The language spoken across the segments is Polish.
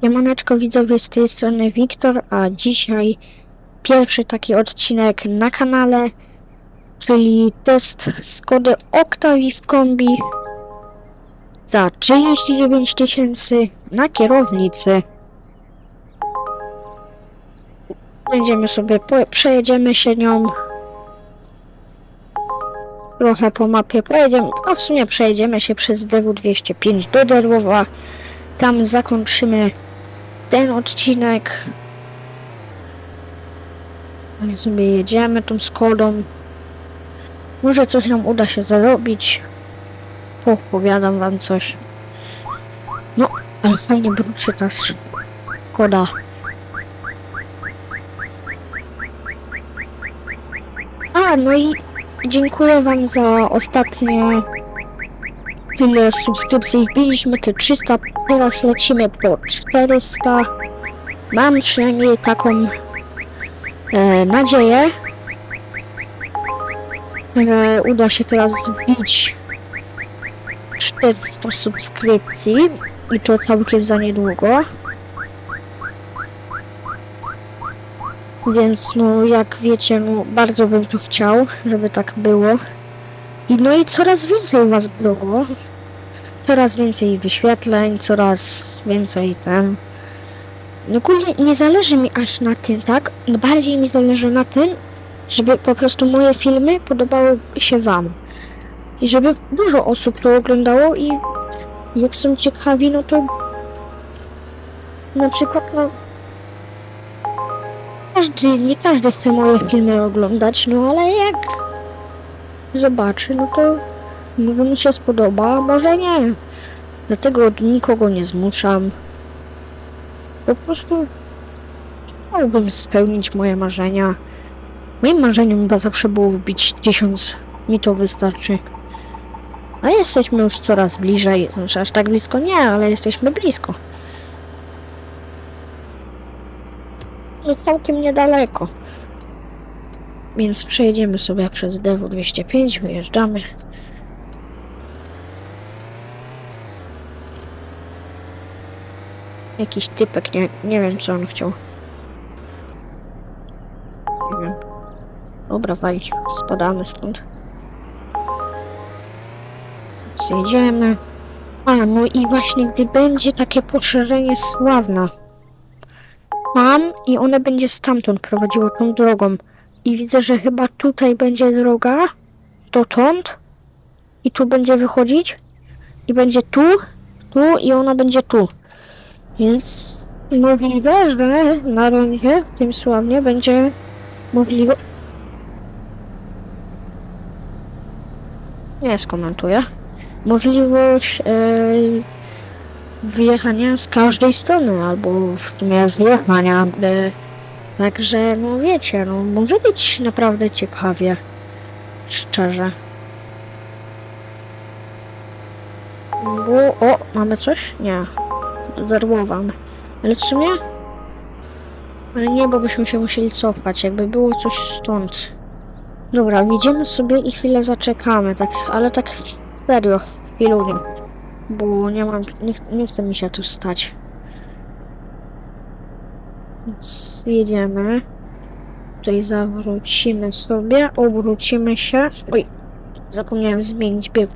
Siemaneczko widzowie, z tej strony Wiktor, a dzisiaj pierwszy taki odcinek na kanale, czyli test Skody Octavii w kombi za 39 tysięcy na kierownicy. Będziemy sobie, przejedziemy się nią trochę po mapie, pojedziemy, a w sumie przejedziemy się przez DW205 do Derłowa. Tam zakończymy ten odcinek. I sobie jedziemy tą Skodą. Może coś nam uda się zarobić. Opowiadam wam coś. No, ale fajnie bruczy ta Skoda. A, no i dziękuję wam za ostatnie tyle subskrypcji wbiliśmy te 300, teraz lecimy po 400. Mam przynajmniej taką e, nadzieję, że uda się teraz wbić 400 subskrypcji i to całkiem za niedługo. Więc no jak wiecie, no bardzo bym to chciał, żeby tak było. I no i coraz więcej was było. Coraz więcej wyświetleń, coraz więcej ten. No kurde, nie zależy mi aż na tym, tak? Bardziej mi zależy na tym, żeby po prostu moje filmy podobały się wam. I żeby dużo osób to oglądało i jak są ciekawi, no to na przykład no każdy, nie każdy chce moje filmy oglądać, no ale jak zobaczy, no to może mu się spodoba, a może nie. Dlatego nikogo nie zmuszam. Po prostu chciałbym spełnić moje marzenia. Moim marzeniem chyba zawsze było wbić tysiąc. Mi to wystarczy. A jesteśmy już coraz bliżej. Znaczy aż tak blisko nie, ale jesteśmy blisko. No całkiem niedaleko. Więc przejedziemy sobie przez DW205, wyjeżdżamy. Jakiś typek, nie, nie wiem co on chciał. Nie wiem. Dobra, walić, spadamy stąd. Zjedziemy. A, no i właśnie gdy będzie takie poszerzenie Sławna. Tam i one będzie stamtąd prowadziło tą drogą. I widzę, że chyba tutaj będzie droga. Dotąd. I tu będzie wychodzić. I będzie tu. Tu i ona będzie tu. Więc możliwe, że na rondzie w tym sławnie będzie możliwe. Nie skomentuję. Możliwość e, wyjechania z każdej strony, albo w sumie zjechania. E, Także, no wiecie, no może być naprawdę ciekawie. Szczerze. Bo, o, mamy coś? Nie. Darłowam. Ale w sumie... Ale nie, bo byśmy się musieli cofać, jakby było coś stąd. Dobra, widzimy sobie i chwilę zaczekamy, tak, ale tak serio, chwilę. Bo nie mam, nie, nie chce mi się tu stać. Więc jedziemy. Tutaj zawrócimy sobie, obrócimy się. Oj, zapomniałem zmienić bieg.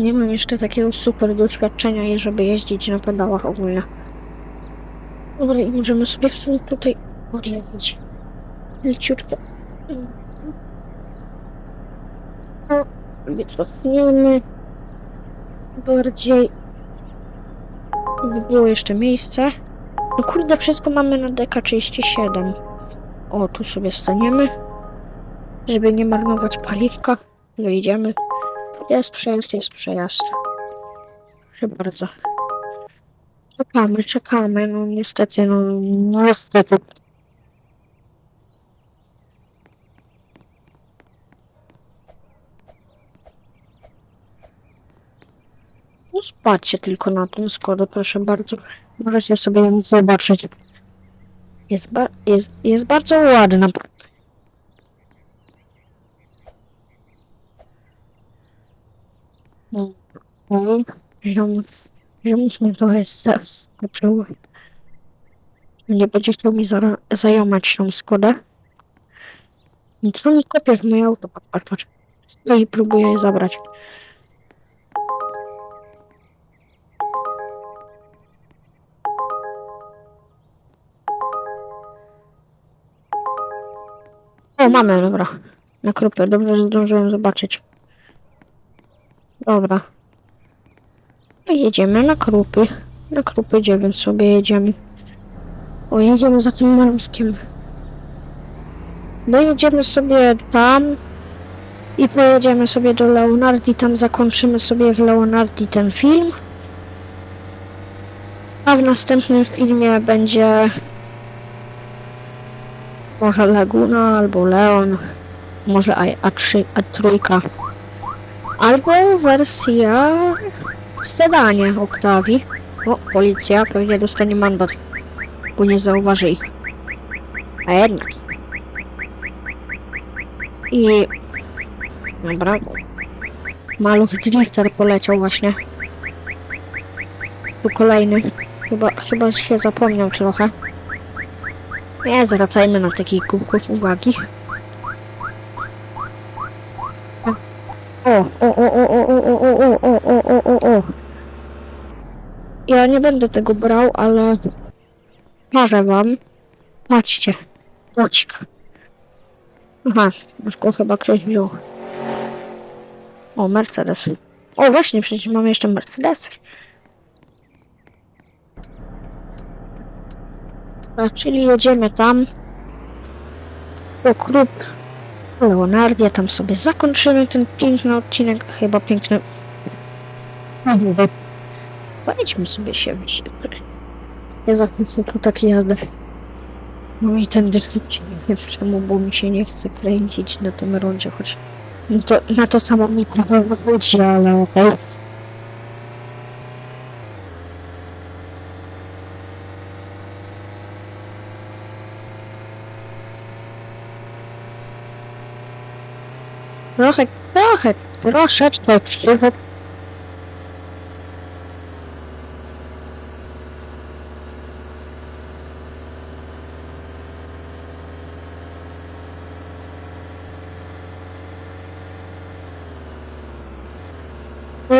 Nie mam jeszcze takiego super doświadczenia, żeby jeździć na pedałach ogólnie. Dobra, i możemy sobie w sumie tutaj odjechać. Leciutko. Sobie cofniemy. Bardziej by było jeszcze miejsce. No kurde, wszystko mamy na DK37. O, tu sobie staniemy. Żeby nie marnować paliwka. Wyjdziemy. Jest przejazd, jest przejazd. Proszę bardzo. Czekamy, czekamy. No niestety, no niestety. No spatrzcie tylko na tą Skodę, proszę bardzo. Możecie sobie ją zobaczyć. Jest, ba jest, jest bardzo ładna. Mhm. Ziomuś, ziomuś mnie trochę zaskoczył. Nie będzie chciał mi zajomać tą Skodę. I co mi kopiesz moje auto? Patrz. Stoi i próbuje je zabrać. O, mamy, dobra. Na krupę, dobrze, zdążyłem zobaczyć. Dobra. Jedziemy na krupy. Na krupy 9 sobie jedziemy. O, jedziemy za tym maluszkiem. No jedziemy sobie tam i pojedziemy sobie do Leonardi, tam zakończymy sobie w Leonardi ten film. A w następnym filmie będzie może Laguna albo Leon, może A- A3, A3. Albo wersja sedanie Octavii. O, policja pewnie dostanie mandat, bo nie zauważy ich. A jednak. I... Dobra. Maluch drifter poleciał właśnie. Tu kolejny. Chyba, chyba się zapomniał trochę. Nie, zwracajmy na takich kubków uwagi. O, o, o, o, o, o, o, o, o, o. Ja nie będę tego brał, ale każę wam. Patrzcie. Łocik. Aha, już go chyba ktoś wziął. O, Mercedes. O, właśnie, przecież mamy jeszcze Mercedes. A, czyli jedziemy tam. Do Krup. Leonardia, tam sobie zakończymy ten piękny odcinek. Chyba piękny. Pojedźmy sobie się w Ja za chwilę tu tak jadę. No i ten drifcie, nie wiem czemu, bo mi się nie chce kręcić na tym rondzie, choć no to, na to samo mi prawo wychodzi, ale okej. Trochę, trochę, troszeczkę krzywo.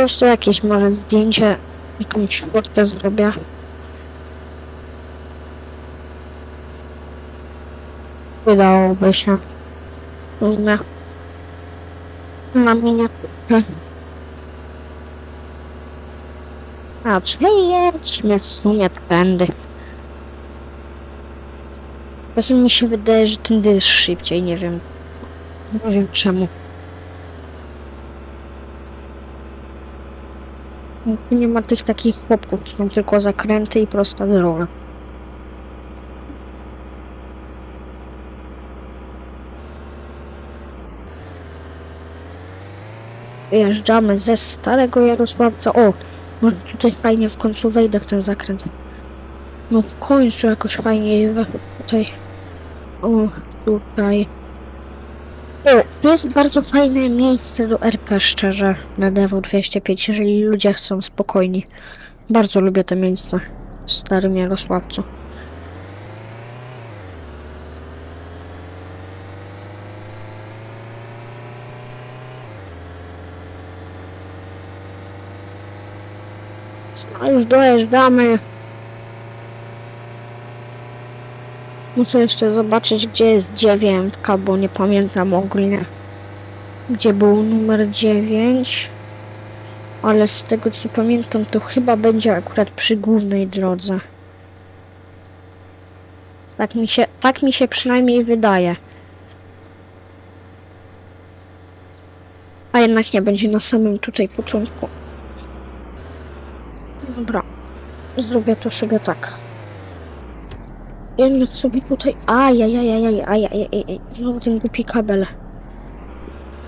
Jeszcze jakieś może zdjęcie, jakąś fotkę zrobię. Wydałoby się. Na, na miniaturkę. A przejedźmy w sumie tędy. Czasem mi się wydaje, że tędy jest szybciej, nie wiem. Nie wiem czemu. Nie ma tych takich chłopków, są tylko zakręty i prosta droga. Wyjeżdżamy ze Starego Jarosławca. O, może tutaj fajnie w końcu wejdę w ten zakręt. No w końcu jakoś fajnie tutaj. O, tutaj. O, tu jest bardzo fajne miejsce do RP, szczerze, na Devo 205, jeżeli ludzie chcą spokojni. Bardzo lubię te miejsca w Starym Jarosławcu. No już dojeżdżamy. Muszę jeszcze zobaczyć, gdzie jest dziewiątka, bo nie pamiętam ogólnie, gdzie był numer 9. Ale z tego co pamiętam, to chyba będzie akurat przy głównej drodze. Tak mi się, tak mi się przynajmniej wydaje. A jednak nie będzie na samym tutaj początku. Dobra, zrobię to sobie tak. Jednak sobie tutaj. Ajajajajaj, ajajajaj. Znowu ten głupi kabel.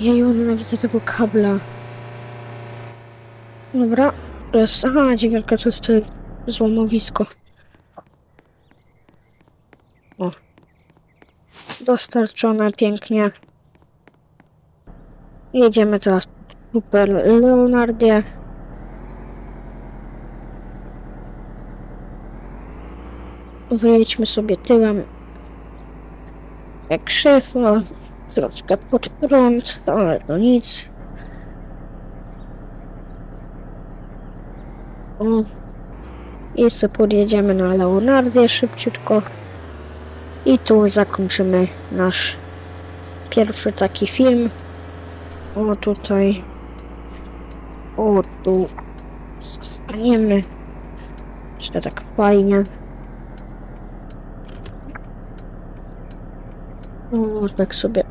Ja nienawidzę tego kabla. Dobra, to jest. Aha, dziewiętka to jest złomowisko. O. Dostarczone pięknie. Jedziemy teraz super Leonardzie. Wyjedźmy sobie tyłem. Szefa, troszkę pod prąd, ale to nic. O. I sobie podjedziemy na Leonardię szybciutko. I tu zakończymy nasz pierwszy taki film. O tutaj. O tu. Staniemy. Jeszcze tak fajnie. O, tak sobie.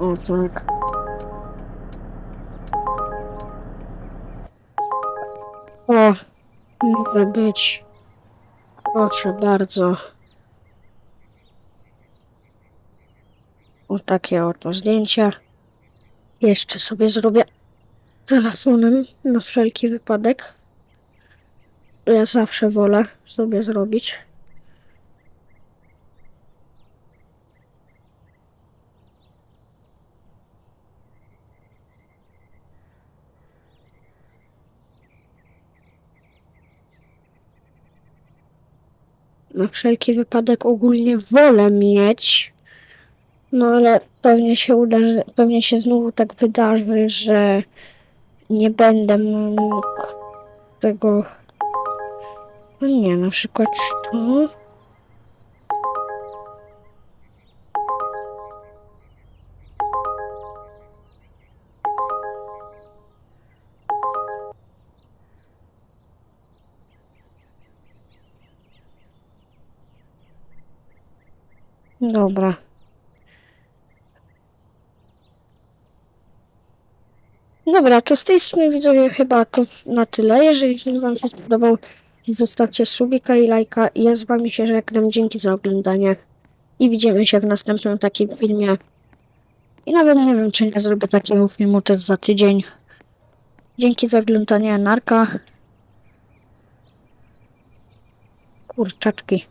O, tak. O, może być. Proszę bardzo. O takie oto zdjęcia. Jeszcze sobie zrobię telefonem na wszelki wypadek. Ja zawsze wolę sobie zrobić. Na wszelki wypadek ogólnie wolę mieć. No ale pewnie się uda, pewnie się znowu tak wydarzy, że nie będę mógł tego. No nie, na przykład tu. Dobra. Dobra, to z tej strony widzowie chyba to na tyle. Jeżeli wam się spodobał, zostawcie subika i lajka. Ja z wami się żegnam. Dzięki za oglądanie. I widzimy się w następnym takim filmie. I nawet nie wiem, czy nie zrobię takiego filmu też za tydzień. Dzięki za oglądanie, narka. Kurczaczki.